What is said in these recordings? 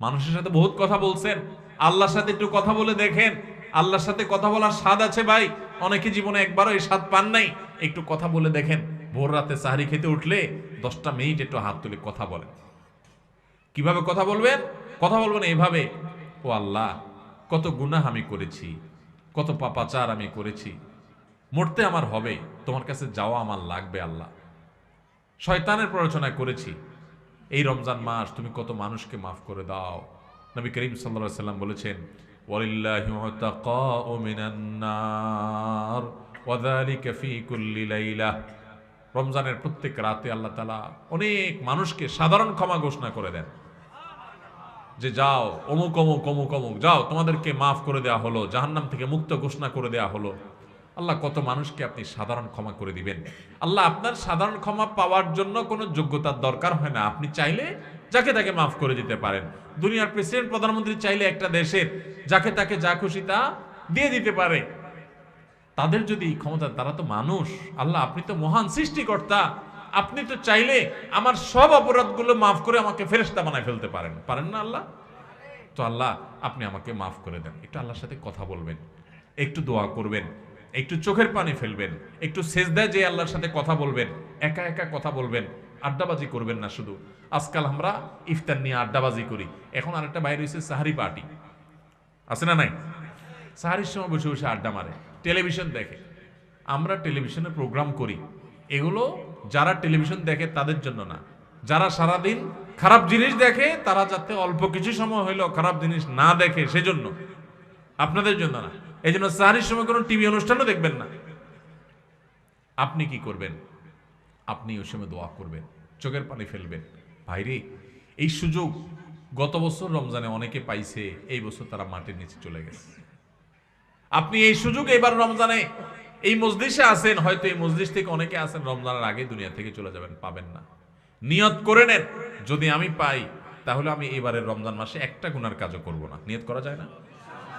মানুষের সাথে বহুত কথা বলছেন। আল্লাহর সাথে একটু কথা বলে দেখেন। আল্লাহর সাথে কথা বলার স্বাদ আছে ভাই। অনেকে জীবনে একবারও এই স্বাদ পান নাই। একটু কথা বলে দেখেন। ভোর রাতে সাহারি খেতে উঠলে দশটা মিনিট একটু হাত তুলে কথা বলেন। কীভাবে কথা বলবেন? কথা বলবেন এইভাবে ও আল্লাহ, কত গুনাহ আমি করেছি, কত পাপাচার আমি করেছি। মরতে আমার হবে, তোমার কাছে যাওয়া আমার লাগবে আল্লাহ। শয়তানের প্ররোচনা করেছি এই রমজান মাস তুমি কত মানুষকে মাফ করে দাও। নবী করিম সাল্লা সাল্লাম বলেছেন রমজানের প্রত্যেক রাতে আল্লাহ তাআলা অনেক মানুষকে সাধারণ ক্ষমা ঘোষণা করে দেন। যে যাও, অমুক অমুক অমুক অমুক, যাও, তোমাদেরকে মাফ করে দেওয়া হলো, জাহান্নাম থেকে মুক্ত ঘোষণা করে দেওয়া হলো। আল্লাহ, কত মানুষকে আপনি সাধারণ ক্ষমা করে দিবেন। আল্লাহ, আপনার সাধারণ ক্ষমা পাওয়ার জন্য কোনো যোগ্যতার দরকার হয় না। আপনি চাইলে যাকে তাকে মাফ করে দিতে পারেন। দুনিয়ার প্রেসিডেন্ট, প্রধানমন্ত্রী চাইলে একটা দেশের যাকে তাকে যা খুশি তা দিয়ে দিতে পারে। তাদের যদি ক্ষমতা, তারা তো মানুষ। আল্লাহ, আপনি তো মহান সৃষ্টিকর্তা। আপনি তো চাইলে আমার সব অপরাধগুলো মাফ করে আমাকে ফেরেস্তা বানায় ফেলতে পারেন। পারেন না আল্লাহ? তো আল্লাহ, আপনি আমাকে মাফ করে দেন। একটু আল্লাহর সাথে কথা বলবেন। একটু দোয়া করবেন। একটু চোখের পানি ফেলবেন, একটু সেজদায় যে আল্লাহর সাথে কথা বলবেন, একা একা কথা বলবেন, আড্ডাবাজি করবেন না শুধু। আজকাল আমরা ইফতার নিয়ে আড্ডাবাজি করি। এখন আরেকটা বাইরে হয়েছে সাহারি পার্টি। আছে না নাই? সাহারির সময় বসে বসে আড্ডা মারে। টেলিভিশন দেখে। আমরা টেলিভিশনে প্রোগ্রাম করি। এগুলো যারা টেলিভিশন দেখে তাদের জন্য না। যারা সারাদিন খারাপ জিনিস দেখে, তারা যাতে অল্প কিছু সময় হইলেও খারাপ জিনিস না দেখে, সেজন্য। আপনাদের জন্য না। এই জন্য সাহারির সময় কোনো টিভি অনুষ্ঠানও দেখবেন না। আপনি কি করবেন? আপনি ওই সময় দোয়া করবেন, চোখের পানি ফেলবেন। ভাইরে, এই সুযোগ গত বছর রমজানে অনেকে পাইছে, এই বছর তারা মাটির নিচে চলে গেছে। আপনি এই সুযোগ এবার রমজানে, এই মসজিষে আছেন, হয়তো এই মসজিদ থেকে অনেকে আসেন রমজানের আগে দুনিয়া থেকে চলে যাবেন, পাবেন না। নিয়ত করে নেন, যদি আমি পাই, তাহলে আমি এবারের রমজান মাসে একটা গুনার কাজও করব না। নিয়ত করা যায় না?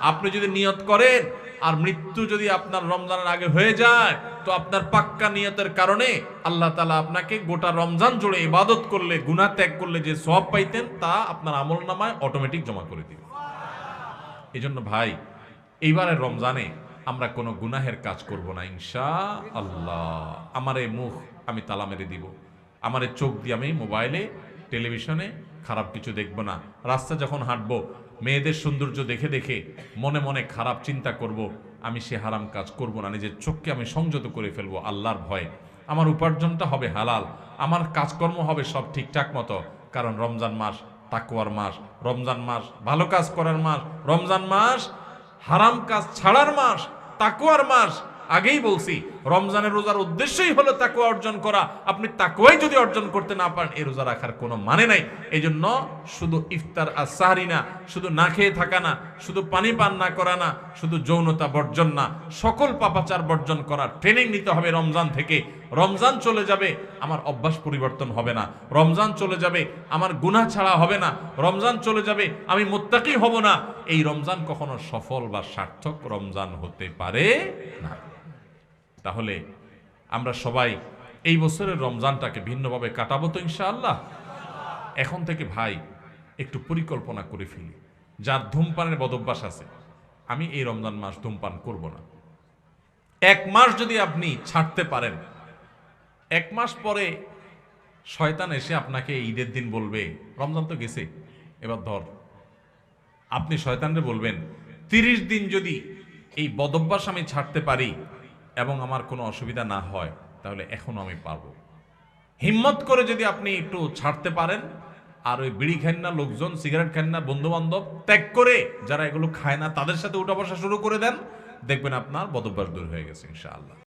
আপনি যদি নিয়ত করেন, আর মৃত্যু যদি আপনার রমজানের আগে হয়ে যায়, তো আপনার পাক্কা নিয়তের কারণে আল্লাহ তালা আপনাকে গোটা রমজান জুড়ে ইবাদত করলে, গুনাহ ত্যাগ করলে যে সব পাইতেন, তা আপনার আমল নামায় অটোমেটিক জমা করে দিবে এই জন্য ভাই, এইবারের রমজানে আমরা কোনো গুনাহের কাজ করব না ইনশা আল্লাহ আমার এই মুখ আমি তালা মেরে দিব। আমার চোখ দিয়ে আমি মোবাইলে, টেলিভিশনে খারাপ কিছু দেখব না। রাস্তা যখন হাঁটবো মেয়েদের সৌন্দর্য দেখে দেখে মনে মনে খারাপ চিন্তা করব, আমি সে হারাম কাজ করব না, নিজের চোখকে আমি সংযত করে ফেলব আল্লাহর ভয়ে। আমার উপার্জনটা হবে হালাল, আমার কাজকর্ম হবে সব ঠিকঠাক মতো, কারণ রমজান মাস তাকুয়ার মাস, রমজান মাস ভালো কাজ করার মাস, রমজান মাস হারাম কাজ ছাড়ার মাস তাকুয়ার মাস আগেই বলছি, রমজানের রোজার উদ্দেশ্যই হলো তাকুয়া অর্জন করা। আপনি তাকুয়াই যদি অর্জন করতে না পারেন, এই রোজা রাখার কোনো মানে নাই। এই জন্য শুধু ইফতার আর সাহারি না, শুধু না খেয়ে থাকা না, শুধু পানি পান না করা না, শুধু যৌনতা বর্জন না, সকল পাপাচার বর্জন করার ট্রেনিং নিতে হবে রমজান থেকে। রমজান চলে যাবে, আমার অভ্যাস পরিবর্তন হবে না। রমজান চলে যাবে, আমার গুনাহ ছাড়া হবে না। রমজান চলে যাবে, আমি মোত্তাকি হব না। এই রমজান কখনো সফল বা সার্থক রমজান হতে পারে না। তাহলে আমরা সবাই এই বছরের রমজানটাকে ভিন্নভাবে কাটাবো তো ইনশাআল্লাহ? এখন থেকে ভাই, একটু পরিকল্পনা করে ফেলি। যার ধূমপানের বদভ্যাস আছে, আমি এই রমজান মাস ধূমপান করব না। এক মাস যদি আপনি ছাড়তে পারেন, এক মাস পরে শয়তান এসে আপনাকে ঈদের দিন বলবে, রমজান তো গেছে, এবার ধর। আপনি শয়তানরে বলবেন, তিরিশ দিন যদি এই বদভ্যাস আমি ছাড়তে পারি এবং আমার কোনো অসুবিধা না হয়, তাহলে এখনও আমি পারব। হিম্মত করে যদি আপনি একটু ছাড়তে পারেন, আর ওই বিড়ি খান না, লোকজন, সিগারেট খান না বন্ধু বান্ধব ত্যাগ করে যারা এগুলো খায় না, তাদের সাথে উঠা বসা শুরু করে দেন, দেখবেন আপনার বদভ্যাস দূর হয়ে গেছে, ইনশাআল্লাহ।